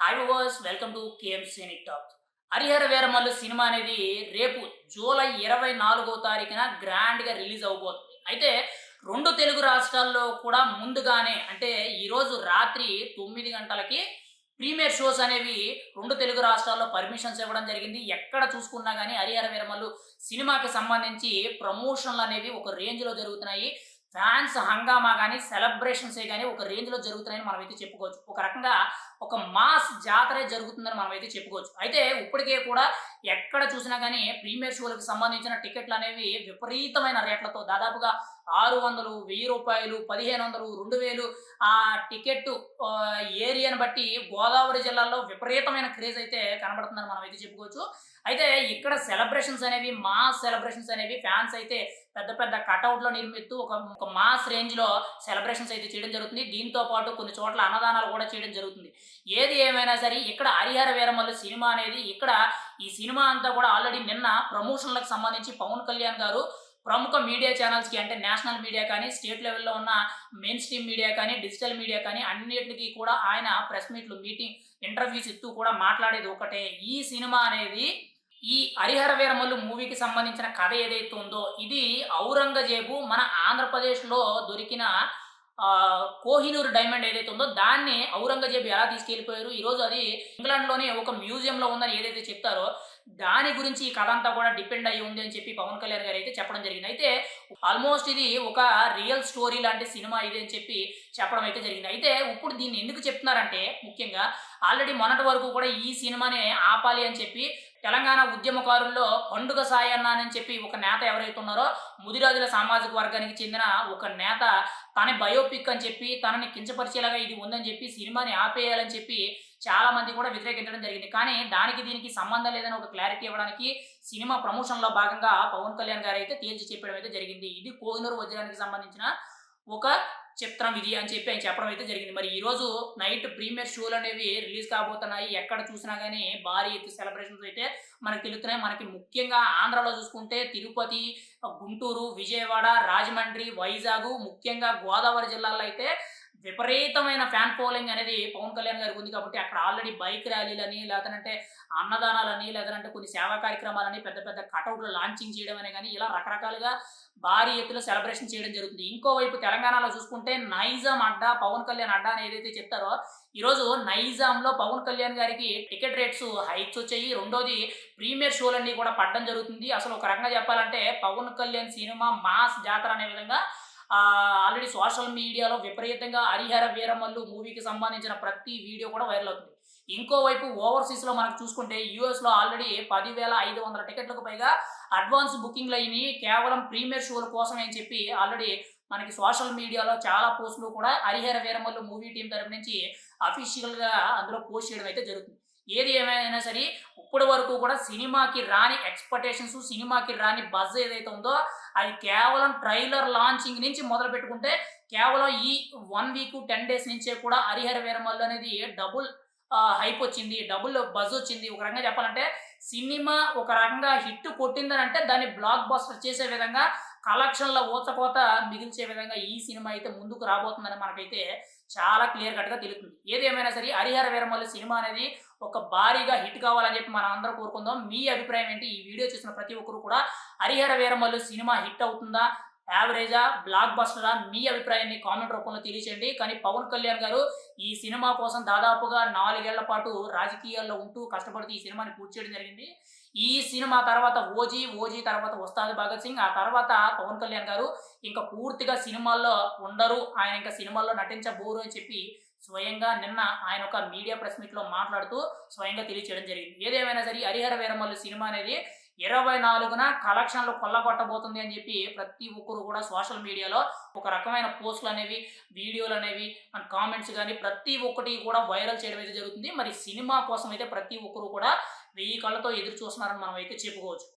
Hi viewers welcome to KM scenic talk Harihara Veeramallu cinema అనేది రేపు July ఇరవై నాలుగో తారీఖున గ్రాండ్గా రిలీజ్ అవబోతుంది. అయితే రెండు తెలుగు రాష్ట్రాల్లో కూడా ముందుగానే అంటే ఈరోజు రాత్రి తొమ్మిది గంటలకి ప్రీమియర్ షోస్ అనేవి రెండు తెలుగు రాష్ట్రాల్లో పర్మిషన్స్ ఇవ్వడం జరిగింది. ఎక్కడ చూసుకున్నా కానీ హరిహర వీరమల్లు సినిమాకి సంబంధించి ప్రమోషన్లు అనేవి ఒక రేంజ్లో జరుగుతున్నాయి. ఫ్యాన్స్ హంగామా కానీ సెలబ్రేషన్సే కానీ ఒక రేంజ్లో జరుగుతున్నాయని మనమైతే చెప్పుకోవచ్చు. ఒక రకంగా ఒక మాస్ జాతరే జరుగుతుందని మనమైతే చెప్పుకోవచ్చు. అయితే ఇప్పటికే కూడా ఎక్కడ చూసినా కానీ ప్రీమియర్ షోలకు సంబంధించిన టికెట్లు అనేవి విపరీతమైన రేట్లతో దాదాపుగా ఆరు వందలు వెయ్యి రూపాయలు పదిహేను వందలు రెండు వేలు ఆ టికెట్ ఏరియాను బట్టి గోదావరి జిల్లాలో విపరీతమైన క్రేజ్ అయితే కనబడుతుందని మనం అయితే చెప్పుకోవచ్చు. అయితే ఇక్కడ సెలబ్రేషన్స్ అనేవి మాస్ సెలబ్రేషన్స్ అనేవి ఫ్యాన్స్ అయితే పెద్ద పెద్ద కటౌట్లో నిర్మిస్తూ ఒక ఒక మాస్ రేంజ్లో సెలబ్రేషన్స్ అయితే చేయడం జరుగుతుంది. దీంతో పాటు కొన్ని చోట్ల అన్నదానాలు కూడా చేయడం జరుగుతుంది. ఏది ఏమైనా సరే ఇక్కడ హరిహర వీరమల్లు సినిమా అనేది ఇక్కడ ఈ సినిమా అంతా కూడా ఆల్రెడీ నిన్న ప్రమోషన్లకు సంబంధించి పవన్ కళ్యాణ్ గారు ప్రముఖ మీడియా ఛానల్స్కి అంటే నేషనల్ మీడియా కానీ స్టేట్ లెవెల్లో ఉన్న మెయిన్ స్ట్రీమ్ మీడియా కానీ డిజిటల్ మీడియా కానీ అన్నిటికీ కూడా ఆయన ప్రెస్ మీట్లు మీటింగ్ ఇంటర్వ్యూస్ ఇస్తూ కూడా మాట్లాడేది ఒకటే. ఈ సినిమా అనేది ఈ హరిహర వీరమల్లు మూవీకి సంబంధించిన కథ ఏదైతే ఉందో ఇది ఔరంగజేబు మన ఆంధ్రప్రదేశ్లో దొరికిన ఆ, కోహినూర్ డైమండ్ ఏదైతే ఉందో దాన్ని ఔరంగజేబు ఎలా తీసుకెళ్ళిపోయారు? ఈరోజు అది ఇంగ్లాండ్లోనే ఒక మ్యూజియంలో ఉందని ఏదైతే చెప్తారో దాని గురించి ఈ కథ అంతా కూడా డిపెండ్ అయ్యి ఉంది అని చెప్పి పవన్ కళ్యాణ్ గారు అయితే చెప్పడం జరిగింది. అయితే ఆల్మోస్ట్ ఇది ఒక రియల్ స్టోరీ లాంటి సినిమా ఇది అని చెప్పి చెప్పడం అయితే జరిగింది. అయితే ఇప్పుడు దీన్ని ఎందుకు చెప్తున్నారంటే ముఖ్యంగా ఆల్రెడీ మొన్నటి వరకు కూడా ఈ సినిమానే ఆపాలి అని చెప్పి తెలంగాణ ఉద్యమకారుల్లో పండుగ సాయన్న అని చెప్పి ఒక నేత ఎవరైతే ఉన్నారో ముదిరాజుల సామాజిక వర్గానికి చెందిన ఒక నేత తన బయోపిక్ అని చెప్పి తనని కించపరిచేలాగా ఇది ఉందని చెప్పి సినిమాని ఆపేయాలని చెప్పి చాలా మంది కూడా వ్యతిరేకించడం జరిగింది. కానీ దానికి దీనికి సంబంధం లేదని ఒక క్లారిటీ ఇవ్వడానికి సినిమా ప్రమోషన్లో భాగంగా పవన్ కళ్యాణ్ గారు అయితే తేల్చి చెప్పడం అయితే జరిగింది. ఇది కోహినూరు వజ్రానికి సంబంధించిన ఒక చిత్రం ఇది అని చెప్పి ఆయన చెప్పడం అయితే జరిగింది. మరి ఈరోజు నైట్ ప్రీమియర్ షోలు అనేవి రిలీజ్ కాబోతున్నాయి. ఎక్కడ చూసినా కానీ భారీ ఎత్తు సెలబ్రేషన్స్ అయితే మనకు తెలుస్తున్నాయి. మనకి ముఖ్యంగా ఆంధ్రాలో చూసుకుంటే తిరుపతి గుంటూరు విజయవాడ రాజమండ్రి వైజాగ్ ముఖ్యంగా గోదావరి జిల్లాలో అయితే విపరీతమైన ఫ్యాన్ ఫాలోయింగ్ అనేది పవన్ కళ్యాణ్ గారికి ఉంది కాబట్టి అక్కడ ఆల్రెడీ బైక్ ర్యాలీలని లేదంటే అన్నదానాలని లేదంటే కొన్ని సేవా కార్యక్రమాలని పెద్ద పెద్ద కటౌట్లు లాంచింగ్ చేయడం అనే కానీ ఇలా రకరకాలుగా భారీ ఎత్తులో సెలబ్రేషన్ చేయడం జరుగుతుంది. ఇంకోవైపు తెలంగాణలో చూసుకుంటే నైజాం అడ్డా పవన్ కళ్యాణ్ అడ్డా అని ఏదైతే చెప్తారో ఈరోజు నైజాంలో పవన్ కళ్యాణ్ గారికి టికెట్ రేట్స్ హైక్స్ వచ్చాయి. రెండోది ప్రీమియర్ షోలన్నీ కూడా పడడం జరుగుతుంది. అసలు ఒక రకంగా చెప్పాలంటే పవన్ కళ్యాణ్ సినిమా మాస్ జాతర అనే విధంగా ఆల్రెడీ సోషల్ మీడియాలో విపరీతంగా హరిహర వీరమల్లు మూవీకి సంబంధించిన ప్రతి వీడియో కూడా వైరల్ అవుతుంది. ఇంకోవైపు ఓవర్సీస్లో మనకు చూసుకుంటే యూఎస్లో ఆల్రెడీ పదివేల ఐదు వందల టికెట్లకు పైగా అడ్వాన్స్ బుకింగ్లు అయినాయి. కేవలం ప్రీమియర్ షోల కోసం అని చెప్పి ఆల్రెడీ మనకి సోషల్ మీడియాలో చాలా పోస్టులు కూడా హరిహర వీరమల్లు మూవీ టీం తరపు నుంచి అఫీషియల్గా అందులో పోస్ట్ చేయడం అయితే జరుగుతుంది. ఏది ఏమైనా సరే ఇప్పటి వరకు కూడా సినిమాకి రాని ఎక్స్పెక్టేషన్స్ సినిమాకి రాని బజ్ ఏదైతే ఉందో అది కేవలం ట్రైలర్ లాంచింగ్ నుంచి మొదలు పెట్టుకుంటే కేవలం ఈ వన్ వీక్ టెన్ డేస్ నుంచే కూడా హరిహర వీరమల్లు అనేది డబుల్ హైప్ వచ్చింది డబుల్ బజ్ వచ్చింది. ఒక రకంగా చెప్పాలంటే సినిమా ఒక రకంగా హిట్ కొట్టిందని అంటే దాన్ని బ్లాక్ బస్టర్ చేసే విధంగా కలెక్షన్ల ఊచకోత మిగిల్చే విధంగా ఈ సినిమా అయితే ముందుకు రాబోతుందని మనకైతే చాలా క్లియర్ కట్గా తెలుస్తుంది. ఏదేమైనా సరే హరిహర వీరమల్లు సినిమా అనేది ఒక భారీగా హిట్ కావాలని చెప్పి మనం అందరం కోరుకుందాం. మీ అభిప్రాయం ఏంటి? ఈ వీడియో చూసిన ప్రతి ఒక్కరు కూడా హరిహర వీరమల్లు సినిమా హిట్ అవుతుందా? యావరేజా బ్లాక్ బస్టరా మీ అభిప్రాయాన్ని కామెంట్ రూపంలో తెలియచేయండి. కానీ పవన్ కళ్యాణ్ గారు ఈ సినిమా కోసం దాదాపుగా నాలుగేళ్ళ పాటు రాజకీయాల్లో ఉంటూ కష్టపడుతూ ఈ సినిమాని పూర్తి చేయడం జరిగింది. ఈ సినిమా తర్వాత ఓజీ ఓజీ తర్వాత వస్తాది భగత్ సింగ్. ఆ తర్వాత పవన్ కళ్యాణ్ గారు ఇంకా పూర్తిగా సినిమాల్లో ఉండరు. ఆయన ఇంకా సినిమాల్లో నటించబోరు అని చెప్పి స్వయంగా నిన్న ఆయన ఒక మీడియా ప్రెస్ మీట్లో మాట్లాడుతూ స్వయంగా తెలియచేయడం జరిగింది. ఏదేమైనా సరే హరిహర వీరమల్లు సినిమా అనేది ఇరవై నాలుగున కలెక్షన్లు కొల్లగొట్టబోతుంది అని చెప్పి ప్రతి ఒక్కరు కూడా సోషల్ మీడియాలో ఒక రకమైన పోస్టులు అనేవి వీడియోలు అనేవి అండ్ కామెంట్స్ కానీ ప్రతి ఒక్కటి కూడా వైరల్ చేయడం అయితే జరుగుతుంది. మరి సినిమా కోసం అయితే ప్రతి ఒక్కరు కూడా వెయ్యి కళ్ళతో ఎదురు చూస్తున్నారని మనం అయితే చెప్పుకోవచ్చు.